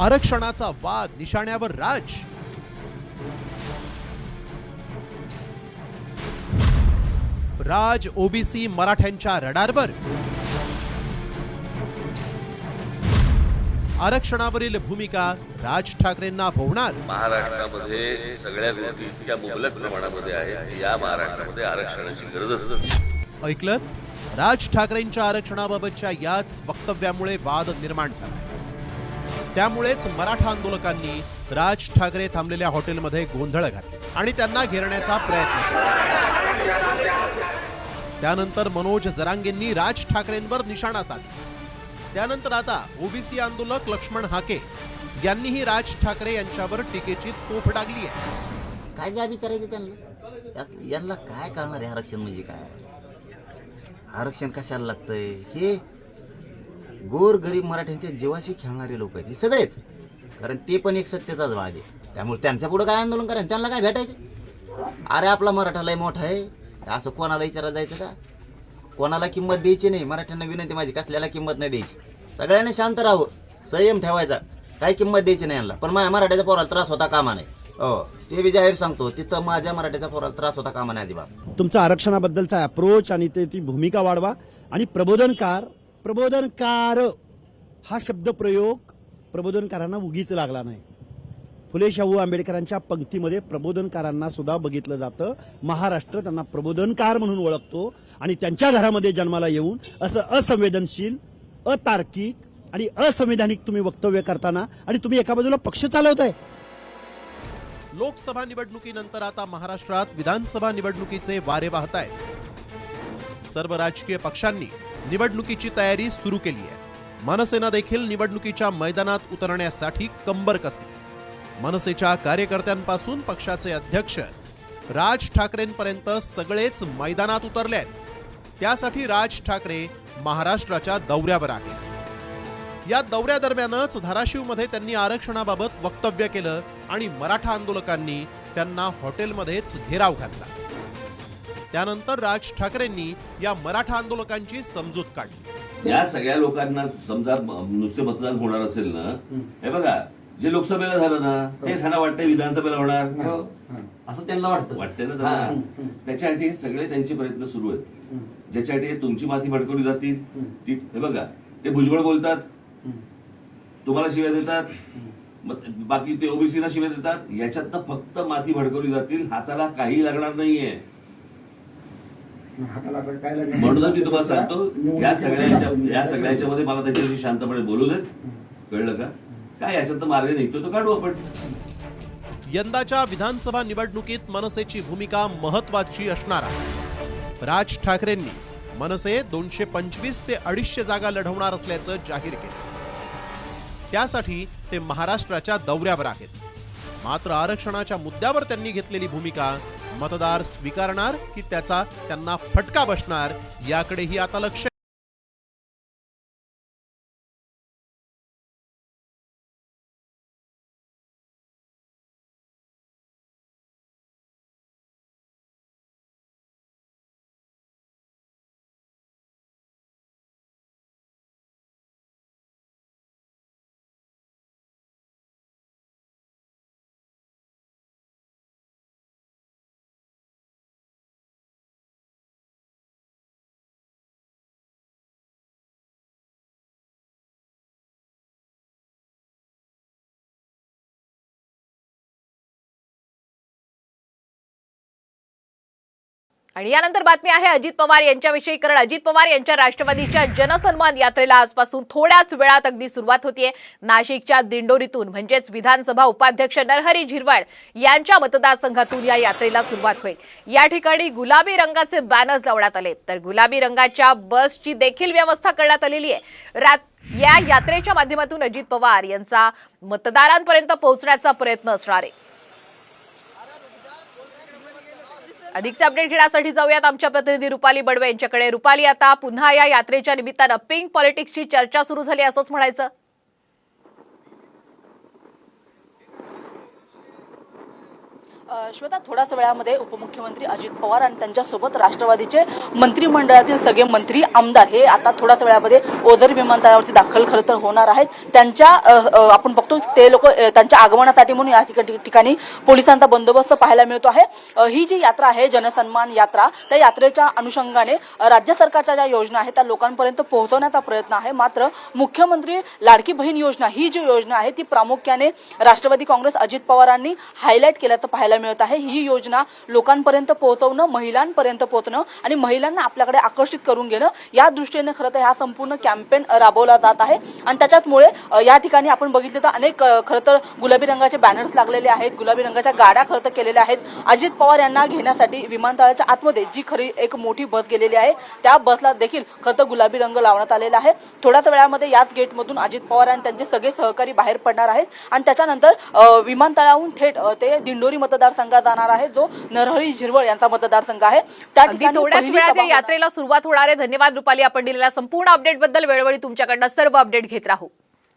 आरक्षणाचा वाद निशाण्यावर राज. राज ओबीसी मराठ्यांच्या रडारवर. आरक्षणावरील भूमिका राज ठाकरेंना भोवणार महाराष्ट्रामध्ये सगळ्या गोष्टी इतक्या मुबलक प्रमाणामध्ये आहेत या महाराष्ट्रामध्ये आरक्षणाची गरजच नाही ऐकलं? राज ठाकरेंच्या आरक्षणाबाबतच्या याच वक्तव्यामुळे वाद निर्माण झाला त्यामुळेच मराठा आंदोलकांनी राज ठाकरे थांबलेल्या हॉटेलमध्ये गोंधळ घातले आणि त्यांना घेरण्याचा प्रयत्न केला. त्यानंतर मनोज जरांगेंनी राज ठाकरेंवर निशाणा साधला. त्यानंतर आता ओबीसी आंदोलक लक्ष्मण हाके यांनीही राज ठाकरे यांच्यावर टीकेची तोफ डागली आहे. काय काय विचारायचं त्यांना? यांना काय करणार आहे आरक्षण म्हणजे काय? आरक्षण कशाला लागतंय? हे गोर गरीब मराठ्यांच्या जीवाशी खेळणारे लोक आहेत हे सगळेच. कारण ते पण एक सत्तेचाच भाग आहे. त्यामुळे त्यांच्या पुढं काय आंदोलन करायचं? त्यांना काय भेटायचं? अरे आपला मराठा लय मोठा आहे. असं कोणाला विचारायला जायचं का? कोणाला किंमत द्यायची नाही. मराठ्यांना विनंती माझी कसल्याला किंमत नाही द्यायची? सगळ्यांनी शांत राहावं. संयम ठेवायचा. काही किंमत द्यायची नाही यांना. पण माझ्या मराठ्याच्या पोराला त्रास होता कामा नाही हो ते मी जाहीर सांगतो. तिथं माझ्या मराठीचा पोराला त्रास होता कामा नाही अजिबात. तुमचा आरक्षणाबद्दलचा अप्रोच आणि ते ती भूमिका वाढवा आणि प्रबोधनकार प्रबोधनकार हा शब्दप्रयोग प्रबोधनकारांना उगीच लागला नाही. फुले शाहू आंबेडकरांच्या पंक्तीमध्ये प्रबोधनकारांना सुद्धा बघितलं जातं. महाराष्ट्र त्यांना प्रबोधनकार म्हणून ओळखतो आणि त्यांच्या घरामध्ये जन्माला येऊन असं असंवेदनशील अतार्किक आणि असंवैधानिक तुम्ही वक्तव्य करताना आणि तुम्ही एका बाजूला पक्ष चालवताय. लोकसभा निवडणुकीनंतर आता महाराष्ट्रात विधानसभा निवडणुकीचे वारे वाहत आहेत सर्व राजकीय पक्षांनी निवडणुकीची तयारी सुरू केली आहे. मनसेनं देखील निवडणुकीच्या मैदानात उतरण्यासाठी कंबर कसली. मनसेच्या कार्यकर्त्यांपासून पक्षाचे अध्यक्ष राज ठाकरेंपर्यंत सगळेच मैदानात उतरले आहेत. त्यासाठी राज ठाकरे महाराष्ट्राच्या दौऱ्यावर आहेत. या दौऱ्यादरम्यानच धाराशिवमध्ये त्यांनी आरक्षणाबाबत वक्तव्य केलं आणि मराठा आंदोलकांनी त्यांना हॉटेलमध्येच घेराव घातला. त्यानंतर राज ठाकरेंनी या मराठा आंदोलकांची समजूत काढली. या सगळ्या लोकांना समजा नुसते मतदान होणार असेल ना हे बघा जे लोकसभेला झालं ना तेच ह्यांना वाटतंय विधानसभेला होणार. असं त्यांना वाटतं. वाटतंय ना त्यांना. त्याच्यासाठी हे सगळे त्यांचे प्रयत्न सुरू आहेत. ज्याच्यासाठी हे तुमची माती भडकवली जातील ती हे बघा ते भुजबळ बोलतात. तुम्हाला शिव्या देतात. बाकी ते ओबीसीला शिव्या देतात. याच्यातनं फक्त माती भडकवली जातील हाताला काही लागणार नाहीये. म्हणूनच मी तुम्हाला सांगतो या सगळ्याच्या या सगळ्याच्या मध्ये मला त्याच्याशी शांतपणे बोलू देत कळलं का? काय याच्यात मार्ग निघतो तो काढू आपण. यंदाच्या विधानसभा निवडणुकीत मनसेची भूमिका महत्वाची असणार आहे. राज ठाकरेंनी मनसे दोनशे पंचवीस ते अडीचशे जागा लढवणार असल्याचं जाहीर केलं. त्यासाठी ते महाराष्ट्राच्या दौऱ्यावर आहेत. मात्र आरक्षणाच्या मुद्द्यावर त्यांनी घेतलेली भूमिका मतदार स्वीकारणार की त्याचा त्यांना फटका बसणार याकडेही आता लक्ष आणि यानंतर बातमी आहे अजित पवार यांच्याविषयी कारण अजित पवार यांच्या राष्ट्रवादीच्या जनसन्मान यात्रेला आजपासून थोड्याच वेळात अगदी सुरुवात होतीये. नाशिकच्या दिंडोरीतून म्हणजेच विधानसभा उपाध्यक्ष नरहरी झिरवाळ यांच्या मतदारसंघातून या यात्रेला सुरुवात होईल. या ठिकाणी गुलाबी रंगाचे बॅनर्स लावण्यात आले. तर गुलाबी रंगाच्या बसची देखील व्यवस्था करण्यात आलेली आहे रात या यात्रेच्या माध्यमातून अजित पवार यांचा मतदारांपर्यंत पोहोचण्याचा प्रयत्न असणार आहे. अधिकचे अपडेट घेण्यासाठी जाऊयात. आमच्या प्रतिनिधी रुपाली बडवे यांच्याकडे. रुपाली आता पुन्हा या यात्रेच्या निमित्तानं पिंक पॉलिटिक्सची चर्चा सुरू झाली असंच म्हणायचं. श्वेता थोड्याच वेळामध्ये उपमुख्यमंत्री अजित पवार आणि त्यांच्यासोबत राष्ट्रवादीचे मंत्रिमंडळातील सगळे मंत्री आमदार हे आता थोड्याच वेळामध्ये ओझर विमानतळावरती दाखल खरं तर होणार आहेत. त्यांच्या आपण बघतो ते लोक त्यांच्या आगमनासाठी म्हणून या ठिकाणी पोलिसांचा बंदोबस्त पाहायला मिळतो आहे. ही जी यात्रा आहे जनसन्मान यात्रा त्या यात्रेच्या अनुषंगाने राज्य सरकारच्या ज्या योजना आहेत त्या लोकांपर्यंत पोहोचवण्याचा प्रयत्न आहे. मात्र मुख्यमंत्री लाडकी बहीण योजना ही जी योजना आहे ती प्रामुख्याने राष्ट्रवादी काँग्रेस अजित पवारांनी हायलाईट केल्याचं पाहायला मिळत आहे. ही योजना लोकांपर्यंत पोहोचवणं महिलांपर्यंत पोहोचणं आणि महिलांना आपल्याकडे आकर्षित करून घेणं या दृष्टीने खरं तर हा संपूर्ण कॅम्पेन राबवला जात आहे. आणि त्याच्याचमुळे या ठिकाणी आपण बघितलं तर अनेक खरं तर गुलाबी रंगाचे बॅनर्स लागलेले आहेत. गुलाबी रंगाच्या गाड्या खरं तर केलेल्या आहेत. अजित पवार यांना घेण्यासाठी विमानतळाच्या आतमध्ये जी खरी एक मोठी बस गेलेली आहे त्या बसला देखील खरं तर गुलाबी रंग लावण्यात आलेला आहे. थोड्याच वेळामध्ये याच गेटमधून अजित पवार आणि त्यांचे सगळे सहकारी बाहेर पडणार आहेत. आणि त्याच्यानंतर विमानतळाहून थेट ते दिंडोरी मतदारसंघात जाणार आहे जो नरहरी झिरवळ यांचा मतदारसंघ आहे. त्या थोड्याच वेळात सभा या. यात्रेला सुरुवात होणार आहे. धन्यवाद रुपाली आपण दिलेल्या संपूर्ण अपडेटबद्दल वेळोवेळी तुमच्याकडनं सर्व अपडेट घेत राहू.